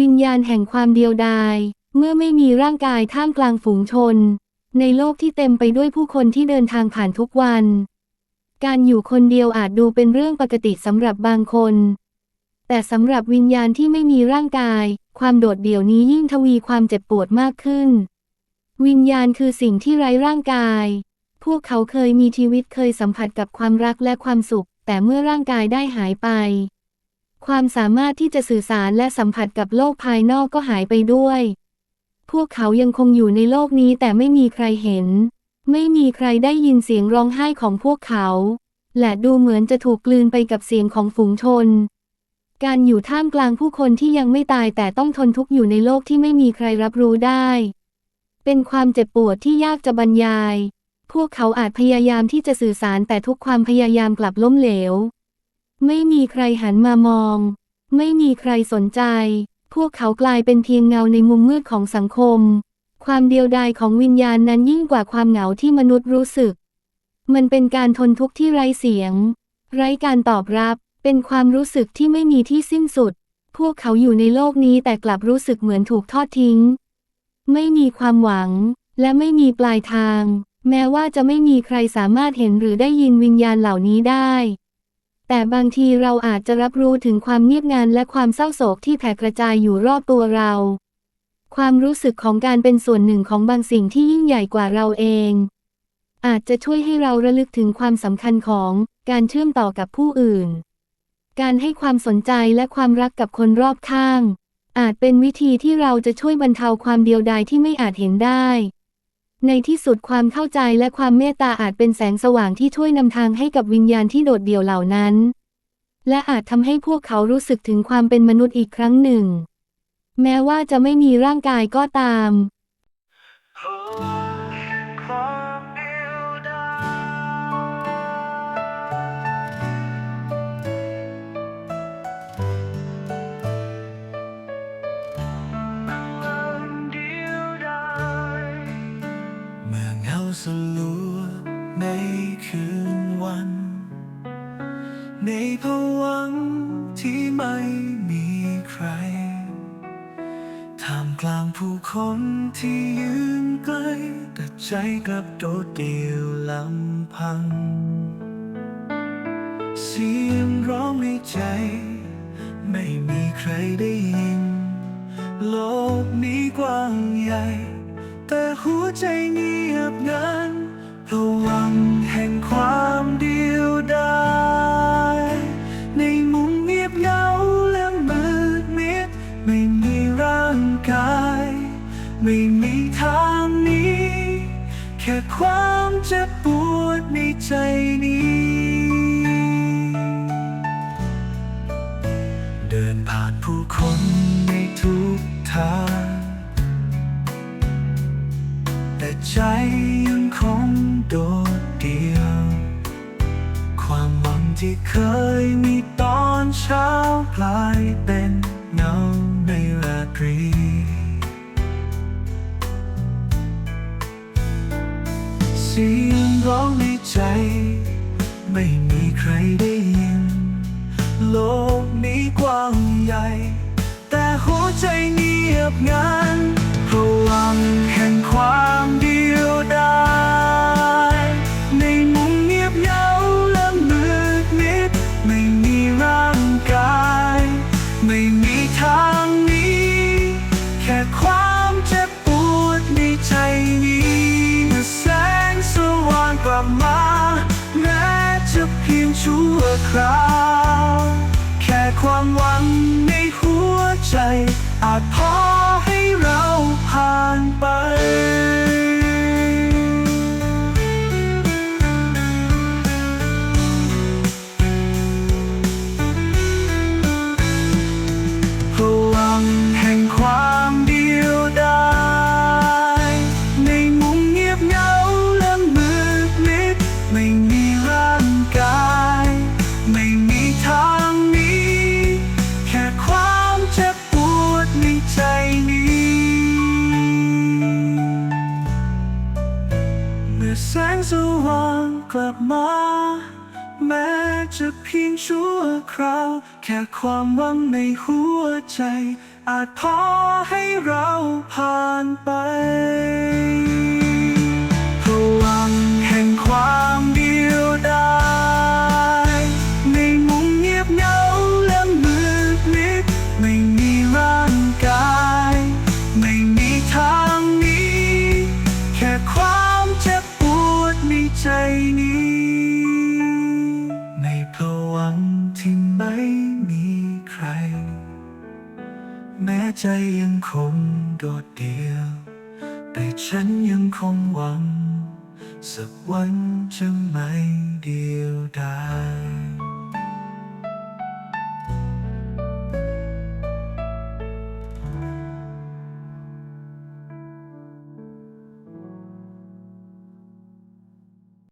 วิญญาณแห่งความเดียวดาย เมื่อไม่มีร่างกายท่ามกลางฝูงชน ในโลกที่เต็มไปด้วยผู้คนที่เดินทางผ่านทุกวัน การอยู่คนเดียวอาจดูเป็นเรื่องปกติสำหรับบางคน แต่สำหรับวิญญาณที่ไม่มีร่างกาย ความโดดเดี่ยวนี้ยิ่งทวีความเจ็บปวดมากขึ้น วิญญาณคือสิ่งที่ไร้ร่างกาย พวกเขาเคยมีชีวิตเคยสัมผัสกับความรักและความสุข แต่เมื่อร่างกายได้หายไป ความสามารถที่จะสื่อสารและสัมผัสกับโลกภายนอกก็หายไปด้วย พวกเขายังคงอยู่ในโลกนี้แต่ไม่มีใครเห็น ไม่มีใครได้ยินเสียงร้องไห้ของพวกเขา และดูเหมือนจะถูกกลืนไปกับเสียงของฝูงชน การอยู่ท่ามกลางผู้คนที่ยังไม่ตายแต่ต้องทนทุกข์อยู่ในโลกที่ไม่มีใครรับรู้ได้ เป็นความเจ็บปวดที่ยากจะบรรยาย พวกเขาอาจพยายามที่จะสื่อสารแต่ทุกความพยายามกลับล้มเหลว ไม่มีใครหันมามอง ไม่มีใครสนใจ พวกเขากลายเป็นเพียงเงาในมุมมืดของสังคม ความเดียวดายของวิญญาณนั้นยิ่งกว่าความเหงาที่มนุษย์รู้สึก มันเป็นการทนทุกข์ที่ไร้เสียง ไร้การตอบรับ เป็นความรู้สึกที่ไม่มีที่สิ้นสุด พวกเขาอยู่ในโลกนี้แต่กลับรู้สึกเหมือนถูกทอดทิ้ง ไม่มีความหวัง และไม่มีปลายทาง แม้ว่าจะไม่มีใครสามารถเห็นหรือได้ยินวิญญาณเหล่านี้ได้ แต่บางทีเราอาจจะรับรู้ถึงความเงียบงันและความเศร้าโศกที่แผ่กระจายอยู่รอบตัวเรา ความรู้สึกของการเป็นส่วนหนึ่งของบางสิ่งที่ยิ่งใหญ่กว่าเราเอง อาจจะช่วยให้เราระลึกถึงความสำคัญของการเชื่อมต่อกับผู้อื่น การให้ความสนใจและความรักกับคนรอบข้าง อาจเป็นวิธีที่เราจะช่วยบรรเทาความเดียวดายที่ไม่อาจเห็นได้ ในที่สุดความเข้าใจและความเมตตาอาจเป็นแสงสว่างที่ช่วยนำทางให้กับวิญญาณที่โดดเดี่ยวเหล่านั้น และอาจทำให้พวกเขารู้สึกถึงความเป็นมนุษย์อีกครั้งหนึ่ง แม้ว่าจะไม่มีร่างกายก็ตาม ในภวังที่ไม่มีใครท่ามกลางผู้คนที่ยืนไกล แต่ใจกลับโดดเดี่ยวลำพัง เสียงร้องในใจ ไม่มีใครได้ยิน โลกนี้กว้างใหญ่ แต่หัวใจ วดในใจนี้ เดินผ่านผู้คนในทุกทาง แต่ใจยังคงโดดเดี่ยว ความหวังที่เคยมีตอนเช้ากลายเป็นเงาในรา งียบงันพลังแห่งความเดียวดายในมุมเงียบเหงาและมืดมิดไม่มีร่างกาย ไม่มีทางนี้ แค่ความเจ็บปวดในใจนี้เมื่อแสงสว่างกลับมาแม้จะเพียงชั่วคราว แค่ความหวัง สว่างกลับมา แม้จะเพียงชั่วคราว แค่ความหวังในหัวใจ อาจพอให้เราผ่านไปพลังแห่งความเดียวดาย ใจยังคงโดดเดี่ยว แต่ฉันยังคงหวัง สักวันจะไม่เดียวดาย